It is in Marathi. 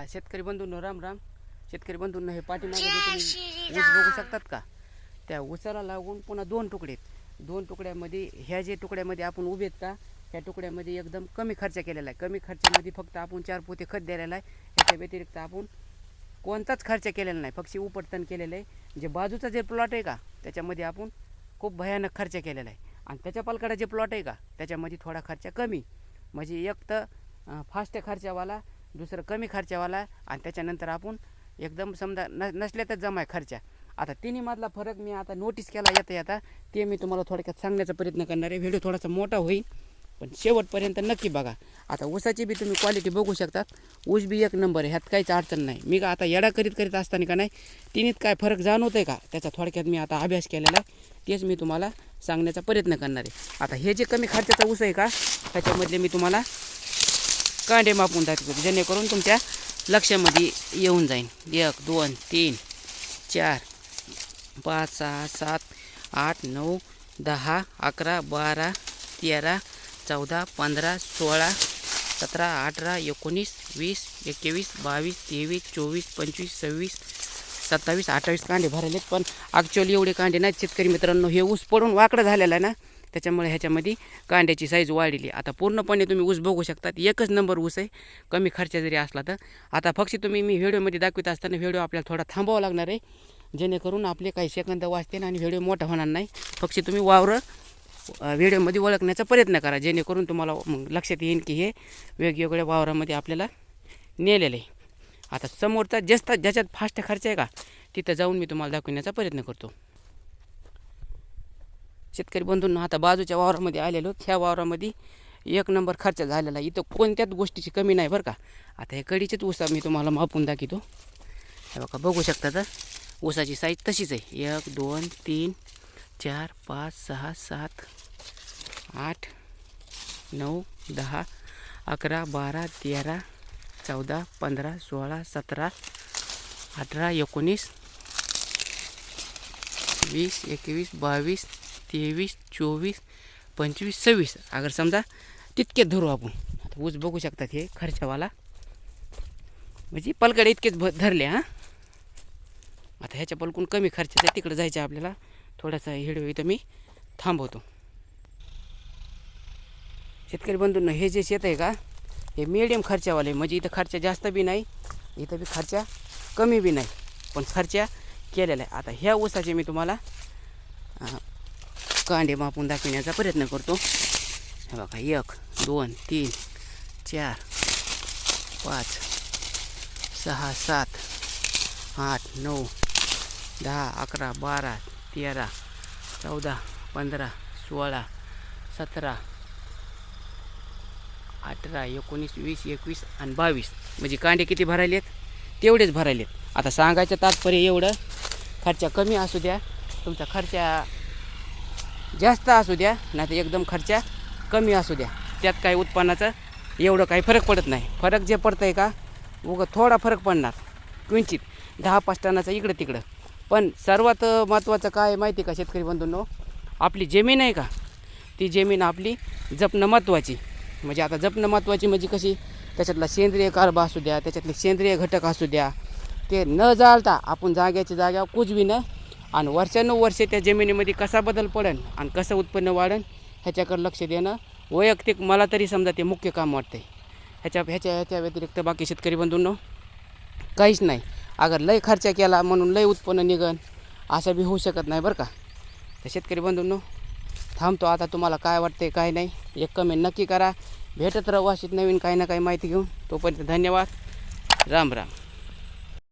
हा, शेतकरी बंधूंनो राम राम. शेतकरी बंधूंनो हे पाठीमागे जे तुम्ही ऊस बघू शकतात का? त्या ऊसाला लागून पुन्हा दोन तुकडे आहेत. दोन तुकड्यामध्ये ह्या जे तुकड्यामध्ये आपण उभे आहेत का ह्या तुकड्यामध्ये एकदम कमी खर्च केलेला आहे. कमी खर्चामध्ये फक्त आपण चार पोते खत द्यायला आहे. ह्याच्या व्यतिरिक्त आपण कोणताच खर्च केलेला नाही. फक्त उपटन केलेलं आहे. जे बाजूचा जे प्लॉट आहे का त्याच्यामध्ये आपण खूप भयानक खर्च केलेला आहे. आणि त्याच्या पलकडा जे प्लॉट आहे का त्याच्यामध्ये थोडा खर्च कमी. म्हणजे एक तर फास्ट खर्चावाला दुसरं कमी खर्चावाला आणि त्याच्यानंतर आपण एकदम समजा न नसल्या तर जमाय खर्चा. आता तिन्हीमधला फरक मी आता नोटीस केला येता येता ते मी तुम्हाला थोडक्यात सांगण्याचा प्रयत्न करणार आहे. व्हिडिओ थोडासा मोठा होईल पण शेवटपर्यंत नक्की बघा. आता ऊसाची बी तुम्ही क्वालिटी बघू शकता. ऊस बी एक नंबर आहे ह्यात काहीच अडचण नाही. मी का आता येडा करीत करीत असताना का नाही तिन्हीत काय फरक जाणवत आहे का? त्याचा थोडक्यात मी आता अभ्यास केलेला. आहे तेच मी तुम्हाला सांगण्याचा प्रयत्न करणार आहे. आता हे जे कमी खर्चाचा ऊस आहे का त्याच्यामधले मी तुम्हाला कांडे मापून दाखवतो जेणेकरून तुमच्या लक्षामध्ये येऊन जाईल एक दोन तीन चार पाच सहा सात आठ नऊ दहा अकरा बारा तेरा चौदा पंधरा सोळा सतरा अठरा एकोणीस वीस एकवीस बावीस तेवीस चोवीस पंचवीस सव्वीस सत्तावीस अठ्ठावीस कांडे भरलेत. पण ॲक्च्युअली एवढे कांडे नाहीत. शेतकरी मित्रांनो हे ऊस पडून वाकडं झालेलं आहे ना. त्याच्यामुळे ह्याच्यामध्ये कांद्याची साईज वाढलेली आता पूर्णपणे तुम्ही ऊस बघू शकतात एकच नंबर ऊस आहे. कमी खर्च जरी असला तर. आता फक्त तुम्ही मी व्हिडिओमध्ये दाखवत असताना व्हिडिओ आपल्याला थोडा थांबावा लागणार आहे. जेणेकरून आपले काही सेकंद वाचतील आणि व्हिडिओ मोठा होणार नाही. फक्त तुम्ही वावरं व्हिडिओमध्ये ओळखण्याचा प्रयत्न करा. जेणेकरून तुम्हाला मग लक्षात येईल की हे वेगवेगळ्या वावरामध्ये आपल्याला नेलेलं आहे. आता समोरचा जास्त ज्याच्यात फास्ट खर्च आहे का तिथं जाऊन मी तुम्हाला दाखवण्याचा प्रयत्न करतो. शेतकरी बंधूंना आता बाजूच्या वावरामध्ये आलेलो ह्या वावरामध्ये एक नंबर खर्च झालेला आहे. इथं कोणत्याच गोष्टीची कमी नाही बरं का. आता हे कडीचेच ऊसा मी तुम्हाला मापून दाखवतो. हे बघा बघू शकता तर ऊसाची साईज तशीच आहे. एक दोन तीन चार पाच सहा सात आठ नऊ दहा अकरा बारा तेरा चौदा पंधरा सोळा सतरा अठरा एकोणीस वीस एकवीस बावीस तेवीस चोवीस पंचवीस सव्वीस. अगर समजा तितकेच धरू आपण. आता ऊस बघू शकतात हे खर्चावाला. म्हणजे पलकडे इतकेच भ धरले हां? आता ह्याच्या पलकून कमी खर्चाचं आहे तिकडे जायचं आहे आपल्याला. थोडासा हिडो इथं मी थांबवतो. शेतकरी बंधूंना हे जे शेत आहे का हे मिडियम खर्चावाले. म्हणजे इथं खर्च जास्त बी नाही इथं बी खर्चा कमी बी नाही. पण खर्चा केलेला आहे. आता ह्या ऊसाचे मी तुम्हाला कांडे मापून दाखवण्याचा प्रयत्न करतो. हे बघा एक दोन तीन चार पाच सहा सात आठ नऊ दहा अकरा बारा तेरा चौदा पंधरा सोळा सतरा अठरा एकोणीस वीस एकवीस आणि बावीस. म्हणजे कांडे किती भरायले आहेत? तेवढेच भरायलेत आता सांगायचं तात्पर्य एवढं खर्च कमी असू द्या. तुमचा खर्चा जास्त असू द्या नाही तर एकदम खर्चा कमी असू द्या. त्यात काही उत्पन्नाचं एवढं काही फरक पडत नाही. फरक जे पडतं आहे का उगं थोडा फरक पडणार. किंचित दहा पाच टनाचा इकडं तिकडं. पण सर्वात महत्त्वाचं काय माहिती आहे का शेतकरी बंधूंनो? आपली जमीन आहे का? ती जमीन आपली जपणं महत्त्वाची म्हणजे आता जपणं महत्त्वाची म्हणजे कशी? त्याच्यातला सेंद्रिय कारबा असू द्या त्याच्यातले सेंद्रिय घटक असू द्या. ते न जाळता आपण जाग्याच्या जाग्यावर कुजविणं आणि वर्षानुवर्षे त्या जमिनीमध्ये कसा बदल पडेल आणि कसं उत्पन्न वाढेल ह्याच्याकडे लक्ष देणं वैयक्तिक मला तरी समजा ते मुख्य काम वाटते ह्याच्या ह्याच्या ह्याच्या व्यतिरिक्त बाकी शेतकरी बंधूंनो काहीच नाही. अगर लय खर्च केला म्हणून लय उत्पन्न निघन असं बी होऊ शकत नाही बरं का. तर शेतकरी बंधूंनो थांबतो आता तुम्हाला काय वाटते काय नाही. एक कमेंट नक्की करा. भेटत राहू अशीच नवीन काही ना काही माहिती घेऊन. तोपर्यंत धन्यवाद. राम राम.